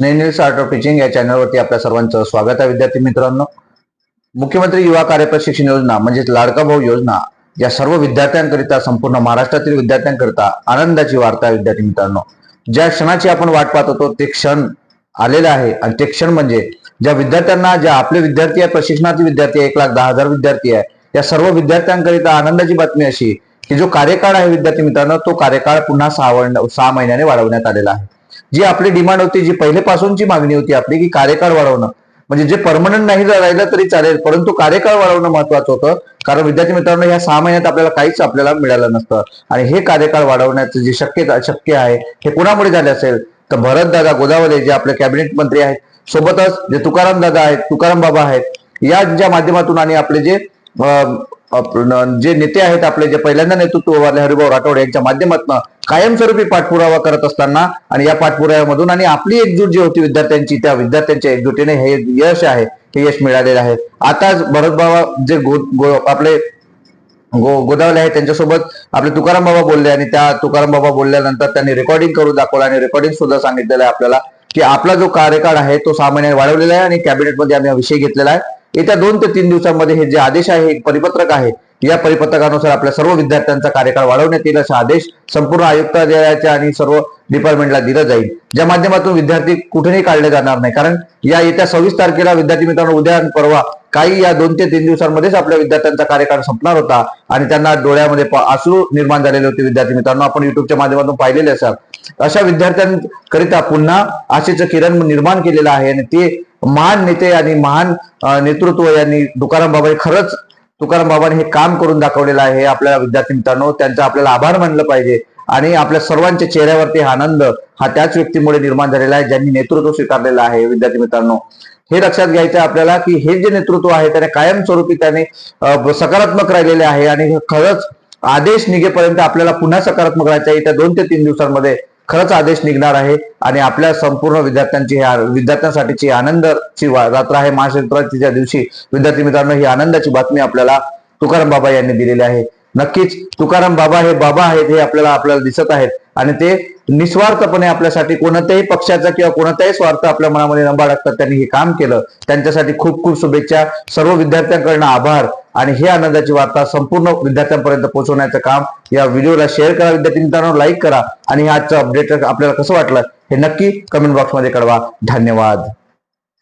नेनिल्स art of teaching या चॅनलवरती आपल्या सर्वांचं स्वागत आहे विद्यार्थी मित्रांनो. मुख्यमंत्री युवा कार्य प्रशिक्षण योजना म्हणजेच लाडका भाऊ योजना या सर्व विद्यार्थ्यांकरिता संपूर्ण महाराष्ट्रातील विद्यार्थ्यांकरिता आनंदाची वार्ता विद्यार्थी मित्रांनो. ज्या क्षणाची आपण वाट पाहत होतो ते क्षण आलेले आहे. आणि ते क्षण म्हणजे ज्या विद्यार्थ्यांना ज्या आपले विद्यार्थी आहे प्रशिक्षणार्थी विद्यार्थी आहे एक लाख दहा हजार विद्यार्थी आहे या सर्व विद्यार्थ्यांकरिता आनंदाची बातमी अशी की जो कार्यकाळ आहे विद्यार्थी मित्रांनो तो कार्यकाळ पुन्हा सहा सहा महिन्याने वाढवण्यात आलेला आहे. जी आपली डिमांड होती जी पहिलेपासूनची मागणी होती आपली की कार्यकाळ वाढवणं. म्हणजे जे परमनंट नाही राहिलं तरी चालेल परंतु कार्यकाळ वाढवणं महत्वाचं होतं. कारण विद्यार्थी मित्रांनो ह्या सहा महिन्यात आपल्याला काहीच आपल्याला मिळालं नसतं. आणि हे कार्यकाळ वाढवण्याचं जे शक्यता शक्य आहे हे कुणामुळे झाले असेल? तर भरत दादा गोदावले जे आपले कॅबिनेट मंत्री आहेत. सोबतच जे तुकाराम दादा आहेत तुकाराम बाबा आहेत या ज्या माध्यमातून आणि आपले जे जे नेते आहेत आपले जे पहिल्यांदा नेतृत्व उभारले हरिभाऊ राठोड यांच्या माध्यमातून कायमस्वरूपी पाठपुरावा करत असताना आणि या पाठपुराव्यामधून आणि आपली एकजूट जी होती विद्यार्थ्यांची त्या विद्यार्थ्यांच्या एकजुटीने हे यश आहे हे यश मिळालेलं आहे. आता भरतबाबा जे गो- गो- आपले गो गोदावले आहेत त्यांच्यासोबत आपले तुकाराम बाबा बोलले आणि त्या तुकाराम बाबा बोलल्यानंतर त्यांनी रेकॉर्डिंग करून दाखवलं आणि रेकॉर्डिंग सुद्धा सांगितलेलं आहे आपल्याला की आपला जो कार्यकाळ आहे तो सहा महिन्याने वाढवलेला आहे आणि कॅबिनेटमध्ये आम्ही हा विषय घेतलेला आहे. येत्या दोन ते तीन दिवसांमध्ये हे जे आदेश आहे हे परिपत्रक आहे या परिपत्रकानुसार आपल्या सर्व विद्यार्थ्यांचा कार्यकाळ वाढवण्यात येईल असा आदेश संपूर्ण आयुक्तालयाच्या आणि सर्व डिपार्टमेंटला दिला जाईल. ज्या माध्यमातून विद्यार्थी कुठेही काढले जाणार नाही. कारण या येत्या सव्वीस तारखेला विद्यार्थी मित्रांनो उद्या आणि परवा काही या दोन ते तीन दिवसांमध्येच आपल्या विद्यार्थ्यांचा कार्यकाळ संपणार होता आणि त्यांना डोळ्यामध्ये आसू निर्माण झालेले होते विद्यार्थी मित्रांनो. आपण युट्यूबच्या माध्यमातून पाहिलेले असाल. अशा विद्यार्थ्यांकरिता पुन्हा आशेचं किरण निर्माण केलेलं आहे आणि ते महान नेते आणि महान नेतृत्व यांनी तुकाराम बाबा खरंच तुकाराम बाबांनी हे काम करून दाखवलेलं आहे. आपल्या विद्यार्थी मित्रांनो त्यांचा आपल्याला आभार मानलं पाहिजे आणि आपल्या सर्वांच्या चेहऱ्यावरती हा आनंद हा त्याच व्यक्तीमुळे निर्माण झालेला आहे ज्यांनी नेतृत्व स्वीकारलेलं आहे. विद्यार्थी मित्रांनो हे लक्षात घ्यायचं आपल्याला की हे जे नेतृत्व आहे त्याने कायमस्वरूपी त्याने सकारात्मक राहिलेले आहे आणि खरंच आदेश निघेपर्यंत आपल्याला पुन्हा सकारात्मक राहायचं आहे. येत्या दोन ते तीन दिवसांमध्ये खरंच आदेश निघणार आहे आणि आपल्या संपूर्ण विद्यार्थ्यांची विद्यार्थ्यांसाठीची आनंदाची रात्र आहे. महाशिवरात्रीच्या दिवशी विद्यार्थी मित्रांनो ही आनंदाची बातमी आपल्याला तुकाराम बाबा यांनी दिलेली आहे. नक्कीच तुकाराम बाबा हे बाबा आहेत हे आपल्याला आपल्याला दिसत आहेत. आणि ते निस्वार्थपणे आपल्यासाठी कोणत्याही पक्षाचा किंवा कोणताही स्वार्थ आपल्या मनामध्ये न बाळगतात त्यांनी हे काम केलं. त्यांच्यासाठी खूप खूप शुभेच्छा. सर्व विद्यार्थ्यांकडनं आभार. आणि हे आनंदाची वार्ता संपूर्ण विद्यार्थ्यांपर्यंत पोहोचवण्याचं काम या व्हिडिओला शेअर करा. विद्यार्थी मित्रांनो लाईक करा. आणि हे आजचं अपडेट आपल्याला कसं वाटलं हे नक्की कमेंट बॉक्समध्ये कळवा. धन्यवाद.